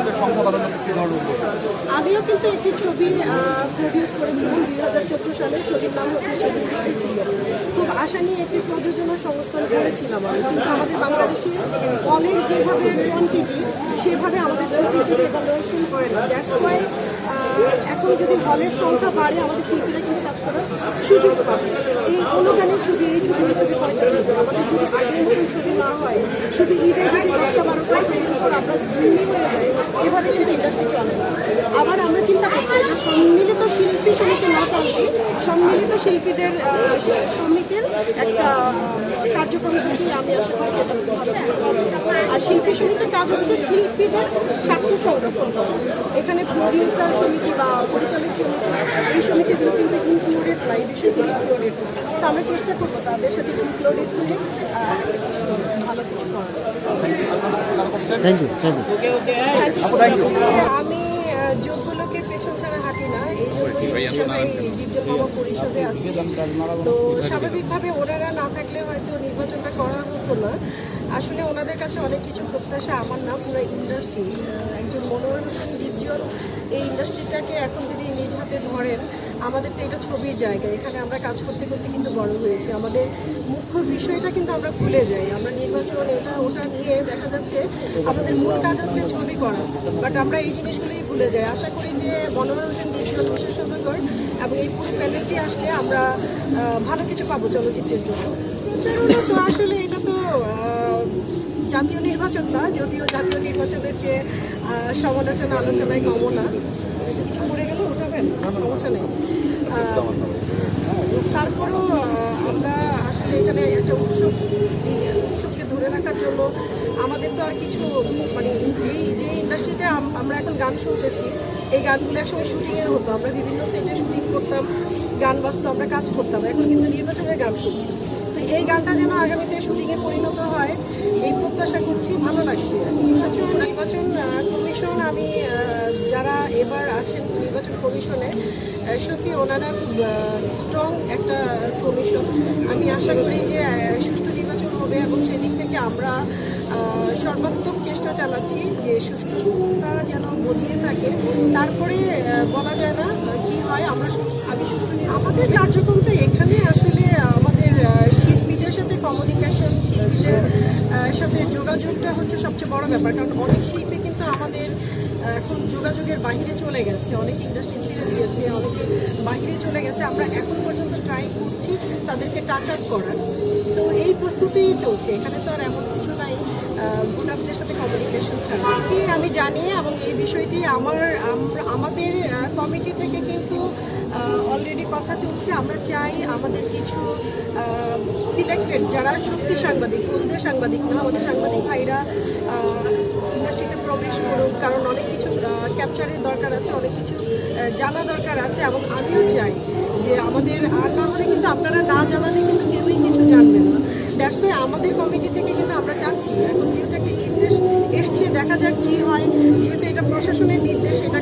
শিল্পীদের সংখ্যা বাড়ানো একটি ধরন আমিও কিন্তু একটি ছবি প্রডিউস করেছিলাম দুই হাজার চোদ্দ সালে। ছবির নাম হচ্ছে সেদিন ছিল। খুব আশা নিয়ে একটি প্রযোজনা সংস্থান করেছিলাম কিন্তু আমাদের বাংলাদেশে অনেক যেভাবে কোয়ান্টিটি সেভাবে আমাদের ছবি ছবি প্রদর্শন করে না দ্যাটস ওয়াই এখন যদি হলের সংখ্যা বাড়ে, আমাদের শিল্পীরা কিন্তু কাজ করার সুযোগ পাবে। এই অনুদানের ছবি, এই ছবি এই ছবি কয়েকটা ছবি। আমাদের যদি আগের মতো ছবি না হয়, শুধু ঈদের যদি দশটা বারোটা ছবি আমরা জিম্মি হয়ে যায়। এভাবে কিন্তু ইন্ডাস্ট্রি চলে না। আবার আমরা চিন্তা করছি যে সম্মিলিত শিল্পী সমিতি না চলবে সম্মিলিত শিল্পীদের সমিতির একটা কার্যক্রম থেকে আমি আশা করি। আর শিল্পী সমিতির কাজ হচ্ছে শিল্পীদের স্বার্থ সংরক্ষণ এখানে প্রডিউসার সমিতি বা পরিচালক সমিতি, এই সমিতিগুলো কিন্তু ইনক্লুডেড না এই বিষয়টি ইনক্লুডেড আমরা চেষ্টা করব তাদের সাথে ইনক্লুডেড হয়ে ভালো কিছু করার। থ্যাংক ইউ থ্যাংক ইউ আমি লোকের পেছন ছাড়া হাঁটি না এই পরিষদে আছি। তো স্বাভাবিকভাবে ওনারা না থাকলে হয়তো নির্বাচনটা করা হতো না। আসলে ওনাদের কাছে অনেক কিছু প্রত্যাশা আমার না পুরো ইন্ডাস্ট্রি একজন মনোরম হোসেন ডিপজল এই ইন্ডাস্ট্রিটাকে এখন যদি নিজ হাতে ধরেন আমাদের তো এটা ছবির জায়গা। এখানে আমরা কাজ করতে করতে কিন্তু বড় হয়েছি। আমাদের মুখ্য বিষয়টা কিন্তু আমরা ভুলে যাই। আমরা নির্বাচন এটা ওটা নিয়ে দেখা যাচ্ছে আমাদের মূল কাজ হচ্ছে ছবি করা। বাট আমরা এই জিনিসগুলোই ভুলে যাই। আশা করি যে মনোরঞ্জন ডিজিটাল বিশেষজ্ঞর এবং এই পুরো প্যানেলটি আসলে আমরা ভালো কিছু পাবো চলচ্চিত্রের জন্য। প্রচারণা তো আসলে এটা তো জাতীয় নির্বাচন না, যদিও জাতীয় নির্বাচনের যে সমালোচনা আলোচনায় কম না। কিছু পড়ে গেলে উঠাবেন সমস্যা নেই। তারপরও আমরা আসলে এখানে একটা উৎসব উৎসবকে ধরে রাখার জন্য আমাদের তো আর কিছু মানে এই যে ইন্ডাস্ট্রিতে আমরা এখন গান শুনতেছি, এই গানগুলো একসময় শুটিংয়ের হতো। আমরা বিভিন্ন সেটে শুটিং করতাম, গান বাজতো, আমরা কাজ করতাম। এখন কিন্তু নির্বাচনের গান শুনছি। তো এই গানটা যেন আগামীতে শুটিংয়ে পরিণত হয়, এই প্রত্যাশা করছি, ভালো লাগছে। নির্বাচন নির্বাচন কমিশন আমি এবার আছেন নির্বাচন কমিশনে সত্যি ওনারা খুব স্ট্রং একটা কমিশন আমি আশা করি যে সুষ্ঠু নির্বাচন হবে এবং সেদিক থেকে আমরা সর্বাত্মক চেষ্টা চালাচ্ছি যে সুষ্ঠুতা যেন বজিয়ে থাকে। তারপরে বলা যায় না কি হয়, আমরা আমি সুষ্ঠু আমাদের কার্যক্রমটা এখানে আসলে আমাদের শিল্পীদের সাথে কমিউনিকেশন শিল্পীদের সাথে যোগাযোগটা হচ্ছে সবচেয়ে বড় ব্যাপার। কারণ অনেক শিল্পী কিন্তু আমাদের এখন যোগাযোগের বাহিরে চলে গেছে, অনেক ইন্ডাস্ট্রি ছেড়ে দিয়েছে, অনেকে বাহিরে চলে গেছে, আমরা এখন পর্যন্ত ট্রাই করছি তাদেরকে টাচ আপ করার। তো এই প্রস্তুতি চলছে, এখানে তো আর এমন কিছু নাই ভোটারদের সাথে কমিউনিকেশন ছাড়া। আমি জানি এবং এই বিষয়টি আমার আমাদের কমিটি থেকে কথা চলছে, আমরা চাই আমাদের কিছু সিলেক্টেড যারা সত্যি সাংবাদিক হলদে সাংবাদিক না, আমাদের সাংবাদিক ভাইরা ইন্ডাস্ট্রিতে প্রবেশ করুক, কারণ অনেক কিছু ক্যাপচারের দরকার আছে, অনেক কিছু জানা দরকার আছে, এবং আমিও চাই যে আমাদের আর না হলে কিন্তু আপনারা না জানালে কিন্তু কেউই কিছু জানবে না। দ্যাটস ওয়াই আমাদের কমিটি থেকে কিন্তু আমরা চাচ্ছি, এখন যেহেতু একটা নির্দেশ এসছে, দেখা যাক কী হয়, যেহেতু এটা প্রশাসনের নির্দেশ এটা